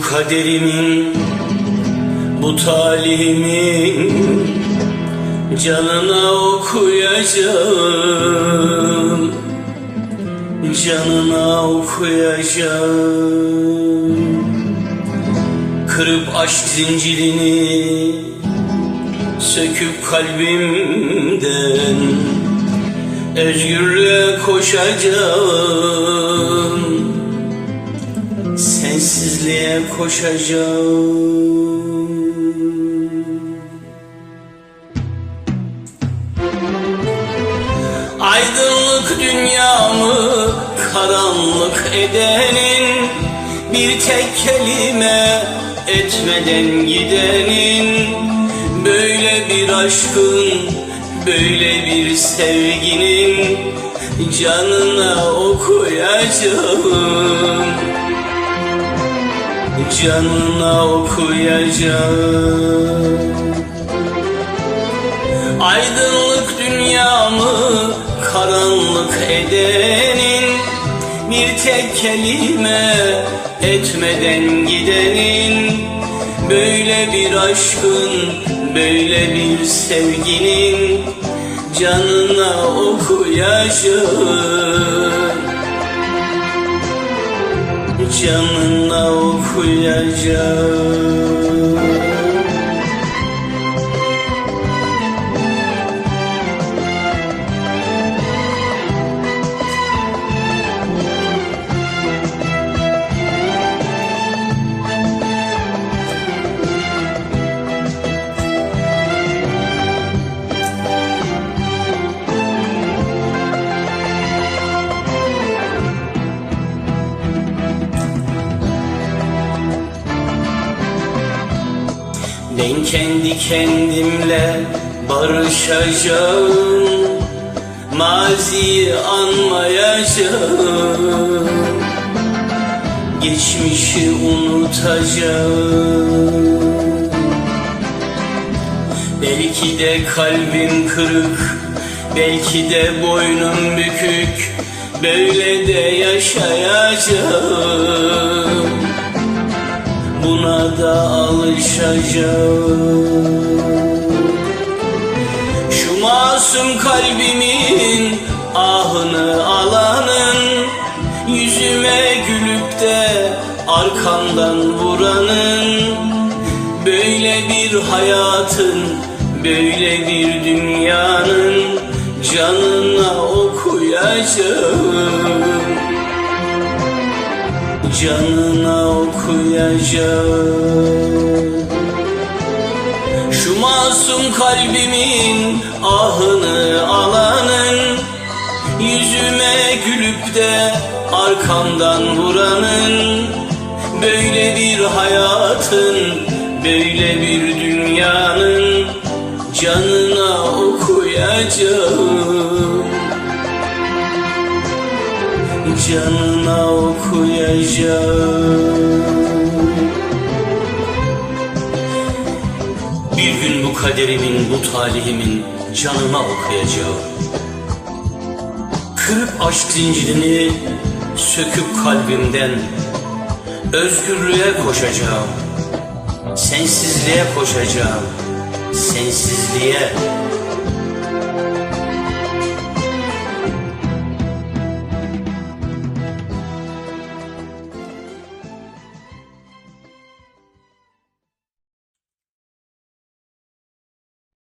kaderimin Bu talihimin Canına okuyacağım. Canına okuyacağım. Kırıp aşk zincirini Söküp kalbimden Özgürlüğe koşacağım Sensizliğe koşacağım. Aydınlık dünyamı karanlık edenin Bir tek kelime etmeden gidenin. Böyle bir aşkın, böyle bir sevginin Canına okuyacağım Canına okuyacağım. Aydınlık dünyamı karanlık edenin Bir tek kelime etmeden gidenin. Böyle bir aşkın, böyle bir sevginin Canına okuyacağım Canına okuyacağım Ben kendi kendimle barışacağım Maziyi anmayacağım. Geçmişi unutacağım. Belki de kalbim kırık Belki de boynum bükük Böyle de yaşayacağım alışacağım Şu masum kalbimin ahını alanın Yüzüme gülüp de arkamdan vuranın. Böyle bir hayatın, böyle bir dünyanın Canına okuyacağım. Canına okuyacağım Şu masum kalbimin ahını alanın Yüzüme gülüp de arkamdan vuranın Böyle bir hayatın, böyle bir dünyanın Canına okuyacağım. Canına okuyacağım kaderimin, bu talihimin canına okuyacağım. Kırıp aşk zincirini söküp kalbimden Özgürlüğe koşacağım. Sensizliğe koşacağım. Sensizliğe